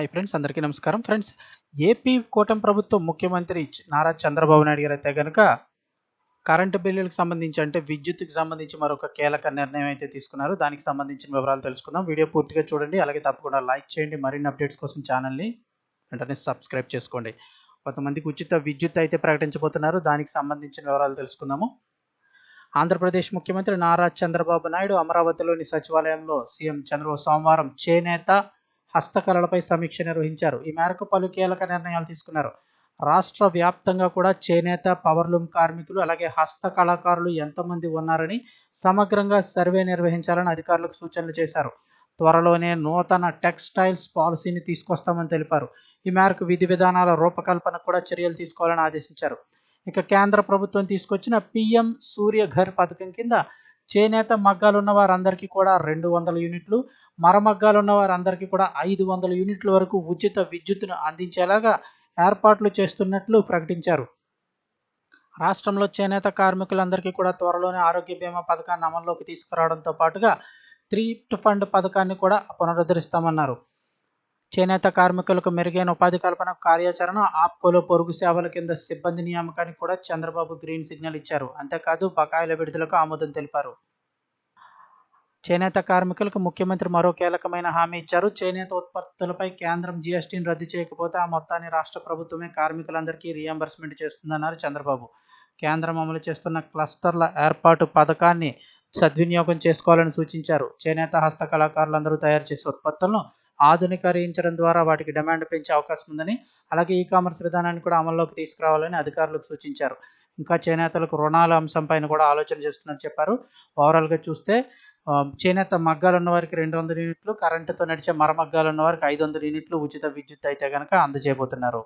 Hi friends అందరికీ నమస్కారం. Friends AP కూటమి ప్రభుత్వం ముఖ్యమంత్రి నారా చంద్రబాబు నాయుడు గారు అయితే కనుక కరెంటు బిల్లులకు సంబంధించి అంటే విద్యుత్కి సంబంధించి మరొక కీలక నిర్ణయం అయితే తీసుకున్నారు. దానికి సంబంధించిన వివరాలు తెలుసుకుందాం. వీడియో పూర్తిగా చూడండి. అలాగే తప్పకుండా లైక్ చేయండి. మరిన్ని అప్డేట్స్ కోసం ఛానల్ని వెంటనే సబ్స్క్రైబ్ చేసుకోండి. కొంతమందికి ఉచిత విద్యుత్ అయితే ప్రకటించబోతున్నారు. దానికి సంబంధించిన వివరాలు తెలుసుకుందాము. ఆంధ్రప్రదేశ్ ముఖ్యమంత్రి నారా చంద్రబాబు నాయుడు అమరావతిలోని సచివాలయంలో సీఎం చంద్రబాబు సోమవారం చేనేత హస్తకళలపై సమీక్ష నిర్వహించారు. ఈ మేరకు పలు కీలక నిర్ణయాలు తీసుకున్నారు. రాష్ట్ర వ్యాప్తంగా కూడా చేనేత పవర్లూమ్ కార్మికులు అలాగే హస్త కళాకారులు ఎంతమంది ఉన్నారని సమగ్రంగా సర్వే నిర్వహించాలని అధికారులకు సూచనలు చేశారు. త్వరలోనే నూతన టెక్స్టైల్స్ పాలసీని తీసుకొస్తామని తెలిపారు. ఈ మేరకు విధి విధానాల రూపకల్పన కూడా చర్యలు తీసుకోవాలని ఆదేశించారు. ఇక కేంద్ర ప్రభుత్వం తీసుకొచ్చిన పిఎం సూర్యఘర్ పథకం కింద చేనేత మగ్గాలున్న వారందరికీ కూడా రెండు వందల యూనిట్లు మరమగ్గాలున్న వారందరికీ కూడా ఐదు వందల యూనిట్ల వరకు ఉచిత విద్యుత్తును అందించేలాగా ఏర్పాట్లు చేస్తున్నట్లు ప్రకటించారు. రాష్ట్రంలో చేనేత కార్మికులందరికీ కూడా త్వరలోనే ఆరోగ్య బీమా పథకాన్ని అమల్లోకి తీసుకురావడంతో పాటుగా త్రీప్ట్ ఫండ్ పథకాన్ని కూడా పునరుద్ధరిస్తామన్నారు. చేనేత కార్మికులకు మెరుగైన ఉపాధి కల్పన కార్యాచరణ ఆప్కోలో పొరుగు సేవల కింద సిబ్బంది నియామకానికి కూడా చంద్రబాబు గ్రీన్ సిగ్నల్ ఇచ్చారు. అంతేకాదు బకాయిల విడుదలకు ఆమోదం తెలిపారు. చేనేత కార్మికులకు ముఖ్యమంత్రి మరో కీలకమైన హామీ ఇచ్చారు. చేనేత ఉత్పత్తులపై కేంద్రం జీఎస్టీని రద్దు చేయకపోతే ఆ మొత్తాన్ని రాష్ట్ర ప్రభుత్వమే కార్మికులందరికీ రియంబర్స్మెంట్ చేస్తుందన్నారు చంద్రబాబు. కేంద్రం అమలు చేస్తున్న క్లస్టర్ల ఏర్పాటు పథకాన్ని సద్వినియోగం చేసుకోవాలని సూచించారు. చేనేత హస్త కళాకారులందరూ తయారు చేసే ఉత్పత్తులను ఆధునీకరించడం ద్వారా వాటికి డిమాండ్ పెంచే అవకాశం ఉందని అలాగే ఈ కామర్స్ విధానాన్ని కూడా అమల్లోకి తీసుకురావాలని అధికారులకు సూచించారు. ఇంకా చేనేతలకు రుణాల అంశంపైన కూడా ఆలోచన చేస్తున్నట్టు చెప్పారు. ఓవరాల్గా చూస్తే చేనేత మగ్గాలు ఉన్న వారికి రెండు వందల యూనిట్లు కరెంటుతో నడిచే మరమగ్గాలు ఉన్న వారికి ఐదు వందల యూనిట్లు ఉచిత విద్యుత్ అయితే కనుక అందజేయబోతున్నారు.